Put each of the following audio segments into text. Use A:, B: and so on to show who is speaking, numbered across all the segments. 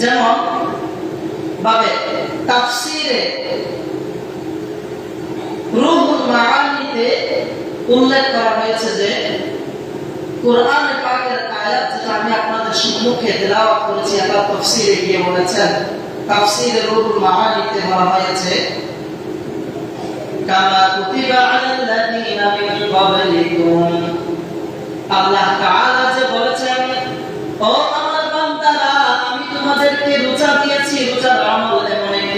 A: যেমন ভাবে তাফসিরে রুহুল মাআনিতে উল্লেখ করা হয়েছে যে কোরআন পাকের আয়াত যেটা আমি আপনাদের সম্মুখে করেছি তাফসিরে গিয়ে বলেছেন। তাফসিরে রুহুল মাআনিতে বলা হয়েছে, কামা কুতিবা মিন ক্বাবলিকুম। আল্লাহ তাআলা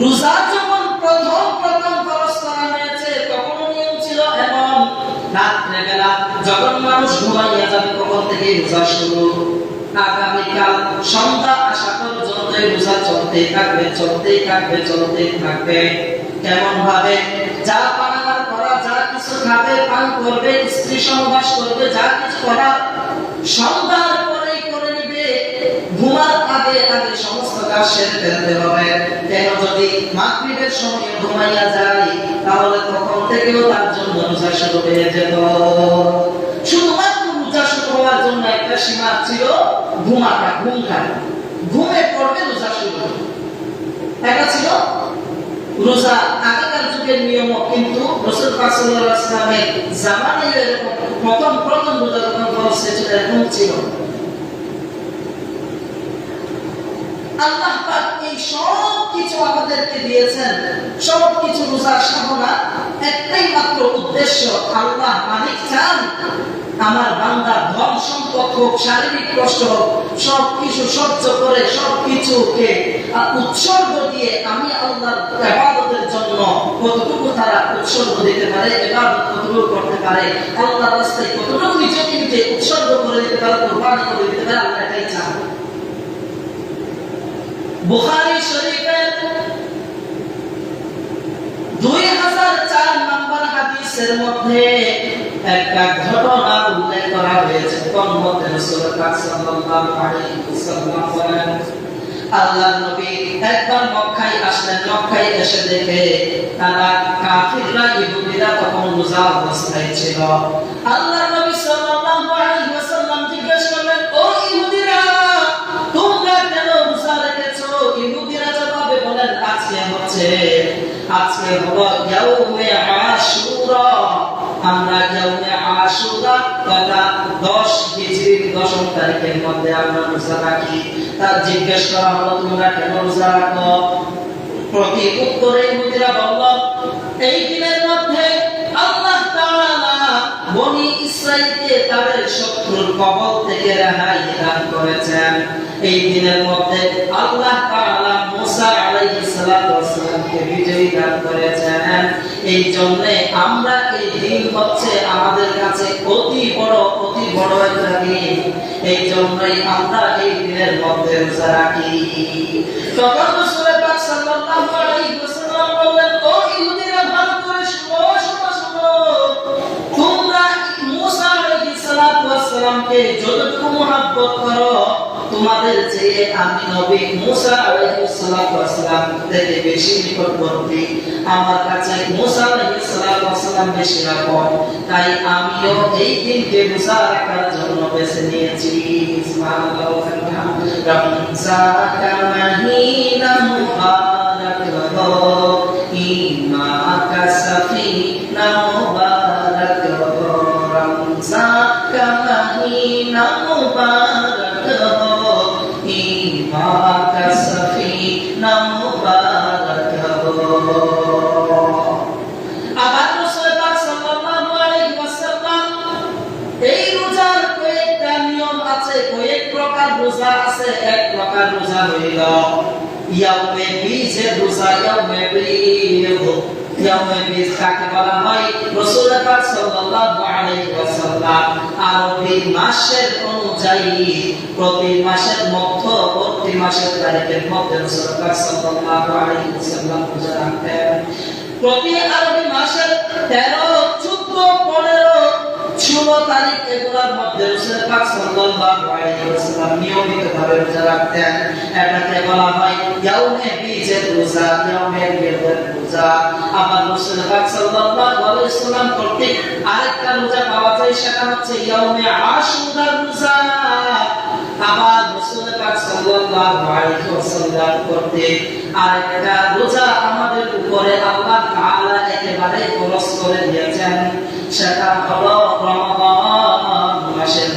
A: রোজা যখন প্রথম প্রথম ফরজ করা হয়েছে তখন নিয়ম ছিল এবং রাত্রে বেলা যখন মানুষ ঘুমাইয়া যাবে, তখন থেকে রোজা শুরু। আগামীকাল সন্ধ্যা আসা পর্যন্ত রোজা চলতেই থাকবে চলতেই থাকবে চলতেই থাকবে। কেমন ভাবে যা পানাহার করা, যা কিছু খাবে, পান করবে, স্ত্রী সহবাস করবে, যা কিছু করা সন্ধ্যার পরেই করে নিবে। ঘুমার আগে আগে সমস্ত কাজ সেরে ফেলতে হবে। কেন যদি মাগরিবের সময় ঘুমাইয়া যায়, তাহলে তখন থেকেও তার জন্য রোজা শুরু হয়ে যেত। শুধুমাত্র রোজা শুরু হওয়ার জন্য একটা সীমা ছিল ঘুমাটা, ঘুম খায় ঘুমে পড়বে রোজা শুরু। এটা ছিল রোজা আগেকার যুগের নিয়ম কিন্তু রসুল সাল্লাল্লাহু আলাইহি জামানায় প্রথম প্রথম রোজা যখন ফরজ হয়েছিল এরকম ছিল না। আল্লাহ এই সব কিছু আমাদেরকে দিয়েছেন। সব কিছু সাধনা। একটাই মাত্র উদ্দেশ্য, আল্লাহ মালিক চান। আমার ধন সম্পদ হোক, শারীরিক কষ্ট হোক সহ্য করে উৎসর্গ দিয়ে আমি আল্লাহর ইবাদতের জন্য কতটুকু তারা উৎসর্গ দিতে পারে, ইবাদত কতটুকু করতে পারে, আল্লাহর রাস্তায় কতটুকু নিজেকে নিজে উৎসর্গ করে দিতে পারে, কোরবানি করে দিতে পারে, আল্লাহ এটাই চান। বুখারী শরীফের দুই হাজার চার নম্বর হাদিসের মধ্যে একটা ঘটনা উল্লেখ করা হয়েছে। কোন মধ্যে সাল্লাল্লাহু আলাইহি বলেন আল্লাহ নবী একবার মক্কায় আসলেন। মক্কায় এসে দেখে তারা কাফিররা, ইহুদিরা তখন অবস্থায় ছিল। আল্লাহ আজকে হলো ইয়াউমে আশুরা। আমরা ইয়াউমে আশুরা তথা 10 হিজরির দশম তারিখের মধ্যে আমরা রোজা রাখি। তার জিজ্ঞেস করা হলো, তোমরা কেন রোজা রাখো? প্রতি উত্তরে ইহুদিরা বলল, এই দিনের মধ্যে আল্লাহ তাআলা বনি ইসরাইলকে তাদের শত্রুর কবল থেকে রেহাই দান করেছেন। এই দিনের মধ্যে আল্লাহ তাআলা মুসা আলাইহিস সালাতু ওয়াসসালামকে বিজয়ী দান করেছেন। এই জন্য আমরা এই দিন হচ্ছে আমাদের কাছে অতি বড় অতি বড় একটা দিন। এই জন্যই আমরা এই দিনের মধ্যে রোজা রাখি। তখন রাসূল পাক সাল্লাল্লাহু আলাইহি ওয়াসাল্লাম বললেন ও ইহুদিরা, ভালো করে শুনো শুনো শুনো। তোমরা মুসা আলাইহিস সালাতু ওয়াসসালামকে যতটুকু মহব্বত করো তোমাদের চেয়ে আমি নবী মুসা আলাইহিস সালাতু ওয়াসসালাম থেকে বেশি নিকটবর্তী, আমার কাছে মুসা আলাইহিস সালাতু ওয়াসসালাম বেশি আপন তাই আমিও এই দিনকে রোজা রাখার জন্য বেছে নিয়েছি। সুবহানাল্লাহ বিহামদিহি। রমজাকা মাহিনা রহ ইমা কাসাফি আছে এক প্রকার রোজা হইল ইয়াউমে বিজে রোজা ইয়াউমে বিজ। ইয়াউমে বিজ কাকে বলা হয়? পাক সাল্লাল্লাহু আলাইহি ওয়াসাল্লাম মাসের অনুযায়ী প্রতি মাসের মাসের তারিখের মধ্যে পাক সাল্লাল্লাহু আলাইহি ওয়াসাল্লাম রাখতেন। প্রতি আরবি মাসের 13 পাক সাল্লাল্লাহু আলাইহি ওয়াসাল্লাম নিয়মিতভাবে রোজা রাখতেন। এটাকে বলা হয় ইয়াউমে রোজা ইয়াউমে রোজা। আবার রসুল পাক সাল্লাল্লাহু আলাইহি ওয়াসাল্লাম কর্তৃক আরেকটা রোজা পাওয়া যায়, সেটা হচ্ছে ইয়াউমে রোজা। রসুল পাক সাল্লাল্লাহু আলাইহি ওয়াসাল্লাম কর্তৃক আরেকটা রোজা আমাদের উপরে আল্লাহ তাআলা একেবারে খরচ করে দিয়েছেন। সেটা হলো রমাদান মাসের রোজা আল্লাহু আকবার বলবেন না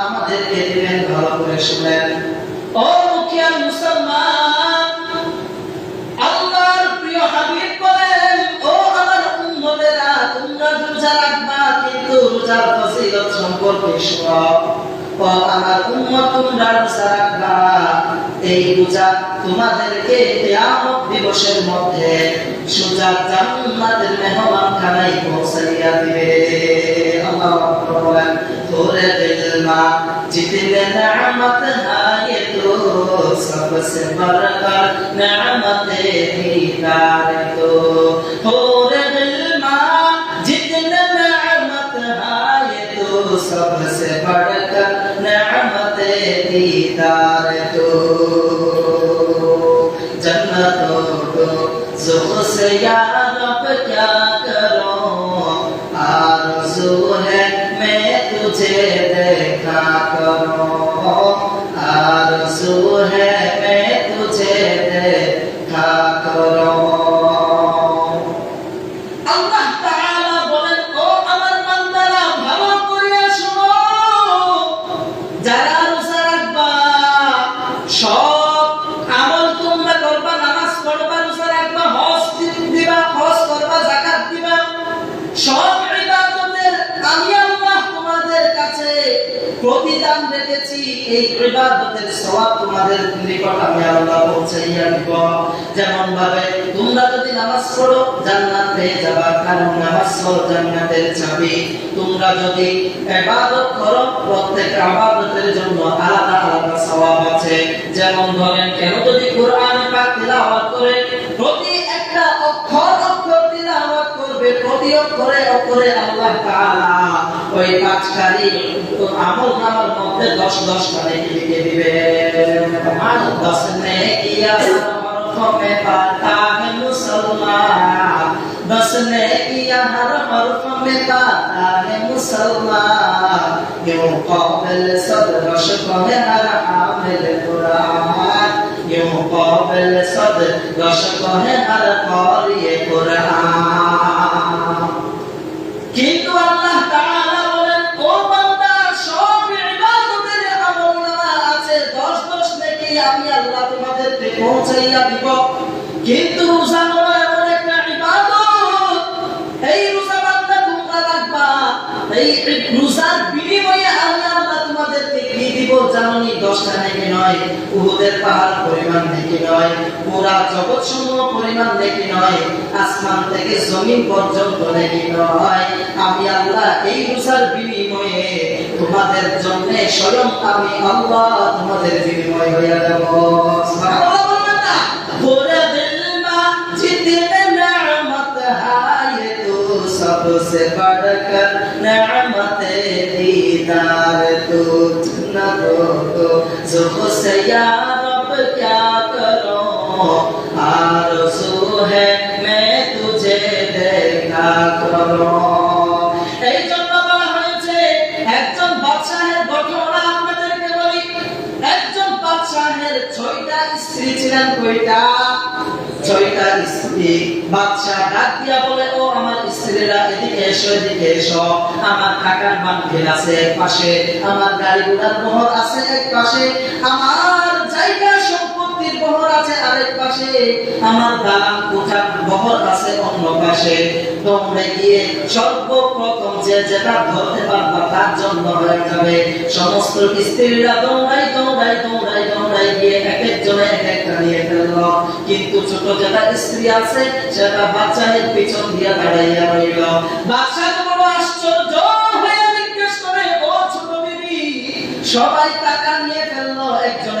A: দিবেন, ভালো করে শুনেন ও মুখিয়ার মুসলমান, আল্লাহর প্রিয় হাবিব বলেন, ও আমার উম্মতেরা, তোমরা রোজা রাখবা, কিন্তু রোজার ফজিলত সম্পর্কে শোনো। ও আমার উম্মত, তোমরা রোজা রাখবা। এই রোজা তোমাদেরকে কিয়ামত দিবসের মধ্যে সোজা জান্নাতের মেহমান খানায় পৌঁছাইয়া দিবে। আল্লাহু আকবার তোরে দিল মা। जितने नेमत है तो सबसे बढ़कर नेमत दीदार तो। हो रे दिल माँ, जितने नेमत है तो सबसे बढ़कर नेमत दीदार तो। जन्नतों को जुह से अब क्या রেখেছি এই ইবাদতের সওয়াব তোমাদের নিকট আমি আল্লাহ পৌঁছাইয়া দিব। যেমন ভাবে তোমরা যদি নামাজ পড়ো, জান্নাত পেয়ে যাবা, কারণ নামাজ হলো জান্নাতের চাবি। তোমরা যদি ইবাদত করো, প্রত্যেক ইবাদতের জন্য আলাদা আলাদা সওয়াব আছে। যেমন ধরেন কেন যদি কোরআন পাক তিলাওয়াত করে, প্রতি একটা অতিরোধ করে করে আল্লাহ তাআলা ওই পাঁচকারী আমল নামার মধ্যে 10 দশ করে লিখে দিবে আর 10 নে ইয়া হরফ মে পাতা হে মুসলমান। 10 নে ইয়া হরফ মে পাতা হে মুসলমান। ইউ কাবিল সদরশ করে হর আমিল কুরআন। ইউ কাবিল সদরশ করে হর কারি কুরআন। পৌঁছাইয়া দিব। কিন্তু রোজা হলো এমন একটা ইবাদত। এই রোজা বান্দা তোমরা রাখবা এই রোজার বিনিময়ে আমি আল্লাহ তোমাদেরকে কি দিব জানি 10টা নেকি নয়, উহুদের পাহাড় পরিমাণ নেকি নয়, পুরা জগৎ সমূহ পরিমাণ নেকি নয়, আসমান থেকে জমিন পর্যন্ত নেকি নয়। আমি আল্লাহ এই রোজার বিনিময়ে তোমাদের জন্য স্বয়ং আমি আল্লাহ তোমাদের বিনিময় হইয়া যাব সুবহানাল্লাহ বলবেন না পুরা দিল মা জিতনে নেমত হায় তো सबसे बढ़कर नेमत दीदार तो जन्नतों को जुख से या रब क्या करूं आरज़ू है मैं तुझे देखा करूं এই জন্য বলা হয়েছে একজন বাদশাহের ঘটনা আপনাদেরকে বলি একজন বাদশাহের ছয়টা স্ত্রী ছিলেন কয়টা ছয়টা স্ত্রী ডাক দিয়া বলে, ও আমার স্ত্রীরা, এদিকে এসো এদিকে এসো। আমার টাকার বান্ধিল আছে এক পাশে, আমার গাড়ি ঘোড়ার মোহর আছে এক পাশে। আমার জায়গা আছে আরেক পাশে আমার বহর আছে অন্য পাশে তোমরা গিয়ে সর্বপ্রথম যে যেটা ধরতে পারবা তার জন্য হয়ে যাবে। সমস্ত স্ত্রীরা দৌড়াই দৌড়াই দৌড়াই দৌড়াই গিয়ে এক এক একটা নিয়ে ফেলল। কিন্তু ছোট যেটা স্ত্রী আছে, সেটা বাচ্চাদের পিছন দিয়ে দাঁড়াইয়া রইল। বাচ্চা আশ্চর্য হয়ে জিজ্ঞেস করে, ও ছোট বিবি, সবাই টাকা নিয়ে ফেলল, একজনে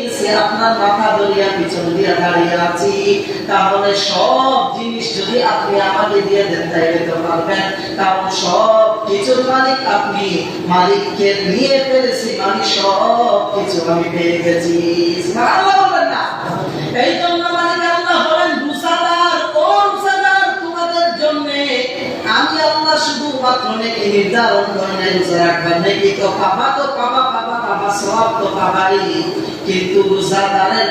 A: আপনার মাথা ধরিয়া পিছন দিয়া দাঁড়িয়ে আছি। তাহলে সব জিনিস যদি আপনি আমাকে দিয়ে দেন পারবেন সব মালিক আপনি। মালিককে নিয়ে মানে সব কিছু আমি পেয়ে গেছি। এই জন্য মালিক আল্লাহ বলেন রুসাদার ও রুসাদার তোমাদের জন্য? আমি আল্লাহ শুধু মাত্র নাকি নির্ধারণ করে রোজা রাখবেন নাকি, তো পাবা তো পাবা পাবা সব তো পাবাই কিন্তু রোজাদারের